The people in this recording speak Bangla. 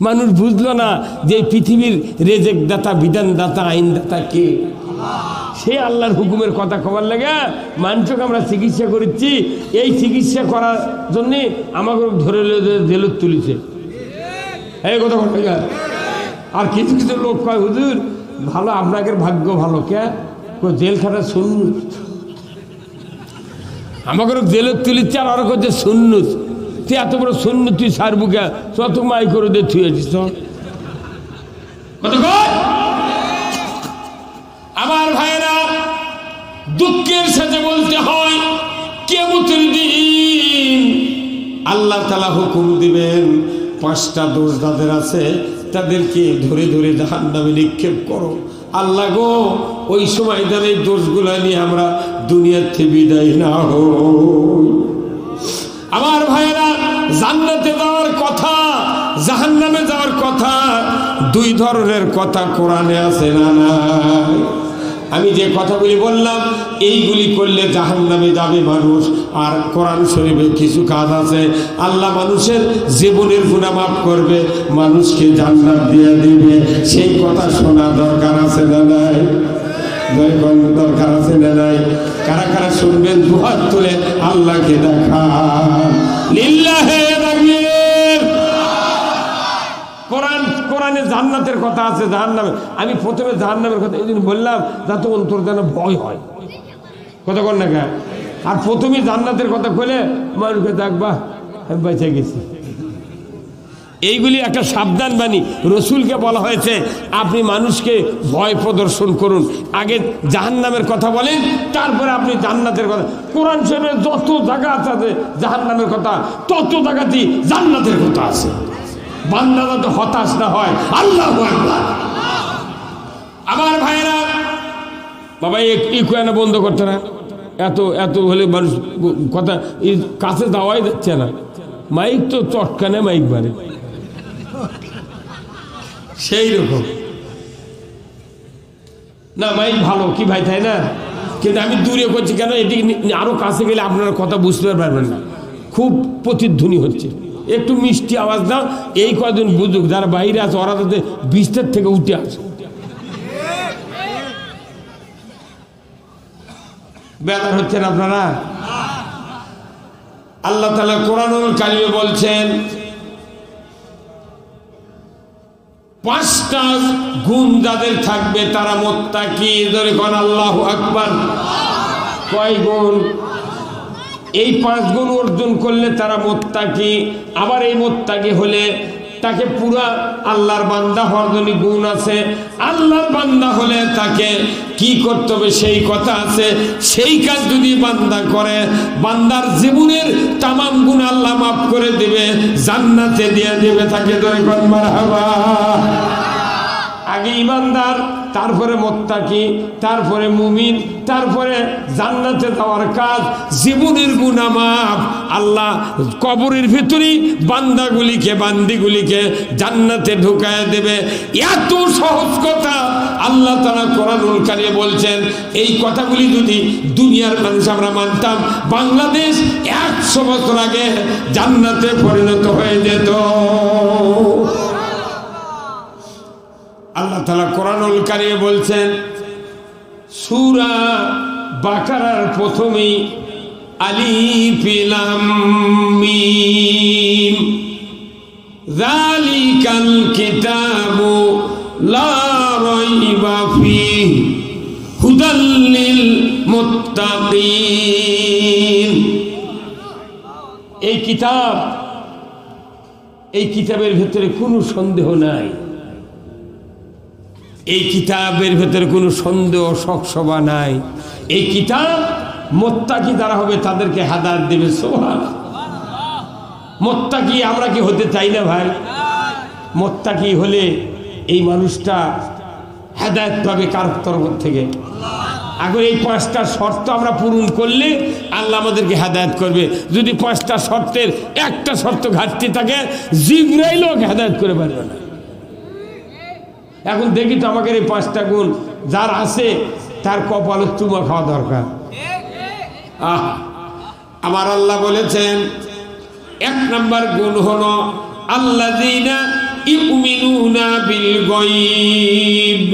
মানুষ বুঝলো না যে পৃথিবীর রেজেক দাতা বিধান দাতা আইন দাতা কে? সে আল্লাহর হুকুমের কথা খবর লাগে মানুষকে আমরা চিকিৎসা করেছি। এই চিকিৎসা করার জন্যে আমাকে ধরে জেলত তুলিছে। এই কথা আর কিছু কিছু লোক কয়, হুজুর, ভালো, আপনাদের ভাগ্য ভালো কে? জেলখানা শুনুন আমাকে জেলত তুলিচ্ছে আর ওরা করছে শূন্য তুই এত বড় শূন্য তুই সারবু কে চত মাই করে কয়? আমার ভাইরা দুঃখের সাথে বলতে হয়, কেমতের দিন। আল্লাহ তালা হুকুম দিবেন, পাঁচটা দোষ যাদের আছে, তাদেরকে ধরে ধরে জাহান নামে নিক্ষেপ করো। আল্লাহ গো, ওই সময় তাদের দোষগুলো নিয়ে আমরা দুনিয়ার থেকে বিদায় না হই। আমার ভাইয়েরা জান্নাতে যাওয়ার কথা, জাহান্নামে যাওয়ার কথা, দুই ধরনের কথা কোরআনে আছে না আমি যে কথাগুলি বললাম, এইগুলি করলে জাহান্নামে যাবে মানুষ। আর কোরআন শরীফে কিছু কাজ আছে। আল্লাহ মানুষের জীবনের গুণা মাফ করবে, মানুষকে জান্নাত দিয়ে দিবে। সেই কথা শোনা দরকার আছে না নাই? দরকার আছে না নাই? কারা কারা শুনবেন, দুহাত তুলে আল্লাহকে দেখা কোরআনে জান্নাতের কথা আছে, জাহান্নামে। আমি প্রথমে জাহান্নামের কথা জন্য বললাম যাতে অন্তর যেন ভয় হয়। কথা কর না কে আর প্রথমে জান্নাতের কথা কইলে মানুষকে দেখবা আমি বেঁচে গেছি। এইগুলি একটা সাবধান বাণী রসুলকে বলা হয়েছে, আপনি মানুষকে ভয় প্রদর্শন করুন। আগে জাহান্নামের কথা বলেন, তারপরে আপনি জান্নাতের কথা। কোরআন শরীফের যত জায়গা আছে, জাহান্নামের কথা, তত জায়গাতেই জান্নাতের কথা আছে। বান্দা যাতে হতাশ না হয়। আল্লাহ। আমার ভাইরা বাবা ইকুয়ানা বন্ধ করতে না। এত এত হলে মানুষ কথা কাছে যাওয়াই যাচ্ছে না। মাইক তো চটকানে মাইক মারে সেই রকম। না, মাইক ভালো, কি ভাই, তাই না? কিন্তু আমি দূরে করছি কেন? এদিকে নি- আরও কাছে গেলে আপনারা কথা বুঝতে পারবেন না। খুব প্রতিধ্বনি হচ্ছে। একটু মিষ্টি আওয়াজ দাও। এই কদিন বুঝুক যারা বাইরে আছে, ওরা যাতে বিস্তার থেকে উঠে আসে। বেদার হচ্ছেন আপনারা? আল্লাহ তালা কোরআনুল কালিমে বলছেন, পাঁচটা গুণ যাদের থাকবে তারা মোত্তাকি ধরে কোন, আল্লাহ আকবার। কয় গুণ? এই পাঁচ গুণ অর্জন করলে তারা মোত্তাকি, আবার এই মোত্তাকি হলে তাকে পুরা আল্লাহর বান্দা হওয়ার জন্য গুণ আছে। আল্লাহর বান্দা হলে তাকে কি করতে হবে সেই কথা আছে। সেই কাজ যদি বান্দা করে, বান্দার জীবনের তামাম গুণ আল্লাহ মাফ করে দিবে, জান্নাতে দিয়ে দেবে তাকে। ধরে কোন মারহাবা। আগে ইমানদার তারপরে মোত্তাকি, তারপরে মুমিন, তারপরে জান্নাতে যাওয়ার কাজ, জীবনের গুনামাপ আল্লাহ কবরের ভিতরেই বান্দাগুলিকে, বান্দিগুলিকে জান্নাতে ঢুকায় দেবে। এত সহজ কথা আল্লাহ তারা কোরআনুল কারিয়ে বলছেন, এই কথাগুলি যদি দুনিয়ার মানুষ আমরা মানতাম, বাংলাদেশ একশো বছর আগে জান্নাতে পরিণত হয়ে যেত। আল্লাহ তালা কোরআনুল কারিয়ে বলছেন, সুরা বাকারার প্রথমেই লা এই কিতাব, এই কিতাবের ভেতরে কোনো সন্দেহ নাই। এই কিতাবের ভেতরে কোনো সন্দেহ শকসভা নাই। এই কিতাব মোত্তাকি দ্বারা হবে, তাদেরকে হাদার দেবে সোহান মোত্তাকি আমরা কি হতে চাই না ভাই? মোত্তাকি হলে এই মানুষটা হেদায়ত পাবে কার তরফ থেকে? এখন এই পাঁচটা শর্ত আমরা পূরণ করলে আল্লাহ আমাদেরকে হেদায়ত করবে। যদি পাঁচটা শর্তের একটা শর্ত ঘাটতি থাকে, জিব্রাইলও হেদায়ত করে পারবে না। এখন দেখি তো আমাকে এই পাঁচটা গুণ যার আছে, তার কপালে চুমা খাওয়া দরকার। আহ, আমার আল্লাহ বলেছেন, এক নম্বর গুণ হল আল্লাহ ইউমিনুনা বিল গায়ব।